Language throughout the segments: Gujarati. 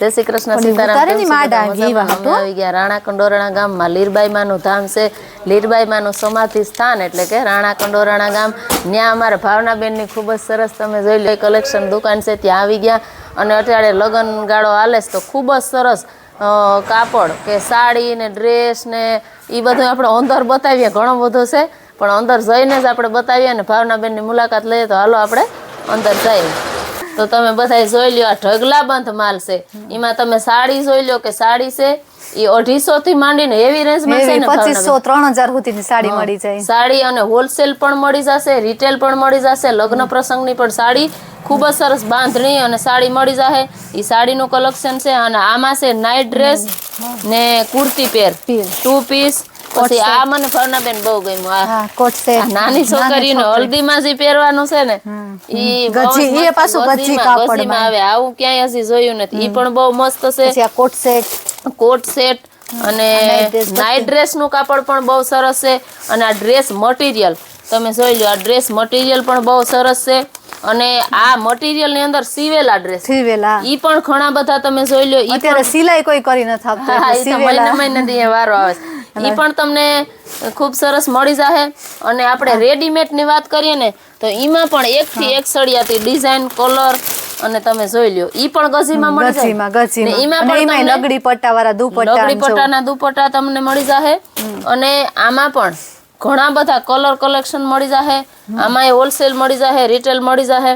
જય શ્રી કૃષ્ણ સીતારામ રાણા કંડોરણા ગામમાં લીરબાઈ માનું ધામ છે. લીરબાઈ માનું સમાધિ સ્થાન એટલે કે રાણા કંડોરણા ગામ ત્યાં અમારે ભાવનાબેનની ખૂબ જ સરસ તમે જોઈ લો કલેક્શન દુકાન છે ત્યાં આવી ગયા. અને અત્યારે લગ્ન ગાળો હાલે તો ખૂબ જ સરસ કાપડ કે સાડી ને ડ્રેસ ને એ બધું આપણે અંદર બતાવીએ. ઘણો બધો છે પણ અંદર જઈને જ આપણે બતાવીએ ભાવના ભાવનાબેનની મુલાકાત લઈએ તો હાલો આપણે અંદર જઈએ. તો તમે બધા જોઈ લ્યો આ ઢગલા બંધ માલ છે. એમાં તમે સાડી જોઈ લ્યો કે સાડી છે એ અઢીસો થી માંડીને એવી રેન્જમાં છે ને પચીસો ત્રણ હજાર સુધીની સાડી મળી જાય. સાડી અને હોલસેલ પણ મળી જશે રિટેલ પણ મળી જશે લગ્ન પ્રસંગની પણ સાડી ખૂબ જ સરસ બાંધણી અને સાડી મળી જશે એ સાડીનું કલેક્શન છે અને આમાં છે નાઇટ ડ્રેસ ને કુર્તી પેર. ટુ પીસ પછી આ મને ભાવનાબેન બહુ ગમ્યું. આ કોટ સેટ. નાની છોકરીને હલ્દીમાં જે પહેરવાનું છે ને ઈ ગજી, એ પાછું ગજી કાપડમાં. આવે. આવું ક્યાંય હજી જોયું નથી. ઈ પણ બહુ મસ્ત છે. આ કોટ સેટ. કોટ સેટ અને નાઈટ ડ્રેસનું કાપડ પણ બહુ સરસ છે. અને આ ડ્રેસ મટીરિયલ તમે જોઈ લો આ ડ્રેસ મટીરિયલ પણ બહુ સરસ છે. અને આ મટીરિયલની અંદર સીવેલા ડ્રેસ સીવેલા. ઈ પણ ઘણા બધા તમે જોઈ લો અત્યારે સિલાઈ કોઈ કરી નથી આપતા તો મહિને મહિને વારો આવે ઈ પણ તમને ખૂબ સરસ મળી જાહે. અને આપણે રેડીમેડની વાત કરીએ ને તો એમાં પણ એક થી એક સળિયાથી ડિઝાઇન કલર અને તમે જોઈ લ્યો. ઈ પણ ગજીમાં મળી જાય. ગજીમાં ગજીમાં. અને પણ તમને લગડી પટ્ટા વાળા દુપટ્ટા લગડી પટ્ટાના દુપટ્ટા તમને મળી જાહે. અને આમાં પણ ઘણા બધા કલર કલેક્શન મળી જાહે. આમાં હોલસેલ મળી જાહે રિટેલ મળી જાહે.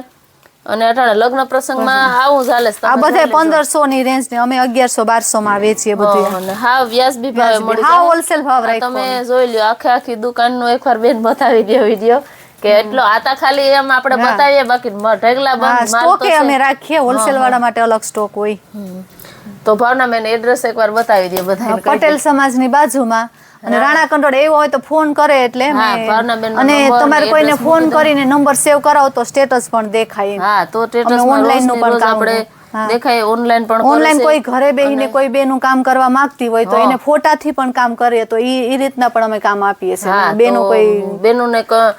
અને અટાણે લગ્ન પ્રસંગમાં આવું ચાલે. આ બધે પંદરસો ની રેન્જ ને અમે અગિયારસો બારસો માં વેચીએ બધું હા, વ્યાજબી ભાવે. મળી હા, હોલસેલ ભાવ. તમે જોઈ લ્યો આખે આખી દુકાનનું એકવાર બેન બતાવી દે વીડિયો કે એટલો આતા ખાલી એમ આપણે બતાવીએ બાકી ઢગલા બંધ છે. અમે રાખીએ હોલસેલ વાળા માટે અલગ સ્ટોક હોય તો ભાવના મેં એડ્રેસ એકવાર બતાવી દે બધા પટેલ સમાજની બાજુમાં અને રાણા કંટ્રોલ એવો હોય તો ફોન કરે એટલે અને તમારે કોઈને ફોન કરીને નંબર સેવ કરાવો તો સ્ટેટસ પણ દેખાય હા તો સ્ટેટસ ઓનલાઈનનું પણ કામ આપણે. દેખાય ઓનલાઈન પણ ઓનલાઈન કોઈ ઘરે બેહીને કોઈ બેનું કામ કરવા માંગતી હોય તો એને ફોટાથી પણ કામ કરીએ તો ઈ ઈ રીતના પણ અમે કામ આપીએ છીએ. બેનું કોઈ બેનું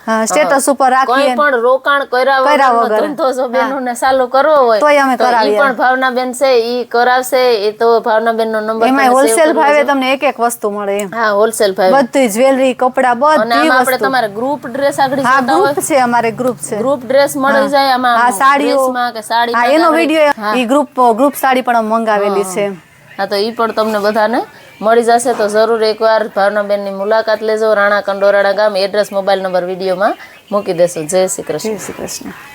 હા, ઉપર રાખીએ. કોઈ પણ રોકાણ કર્યા વગર. ધંધો જો બેનોને ચાલુ કરવો હોય તોય અમે કરાવીએ. પણ ભાવના બેન છે ઈ કરાવશે એ તો ભાવના બેન નો નંબર એમાં હોલસેલ ભાવે તમને એક એક વસ્તુ મળે હા હોલસેલ ભાવે. બધી જ્વેલરી કપડા બધી વસ્તુ આપણે તમારે ગ્રુપ ડ્રેસ આગળ હા ગ્રુપ છે અમારે ગ્રુપ છે. ગ્રુપ ડ્રેસ મળી જાય આમાં સાડીઓ. કે સાડી એનો વીડિયો ઈ ગ્રુપ ગ્રુપ સાડી પણ મંગાવેલી છે. હા. તો એ પણ તમને બધાને મળી જશે. તો જરૂર એકવાર ભાવનાબેનની મુલાકાત લેજો. રાણા કંડોરાણા ગામ. એડ્રેસ મોબાઈલ નંબર વિડીયોમાં મૂકી દેશો. જય શ્રી કૃષ્ણ. જય શ્રી કૃષ્ણ.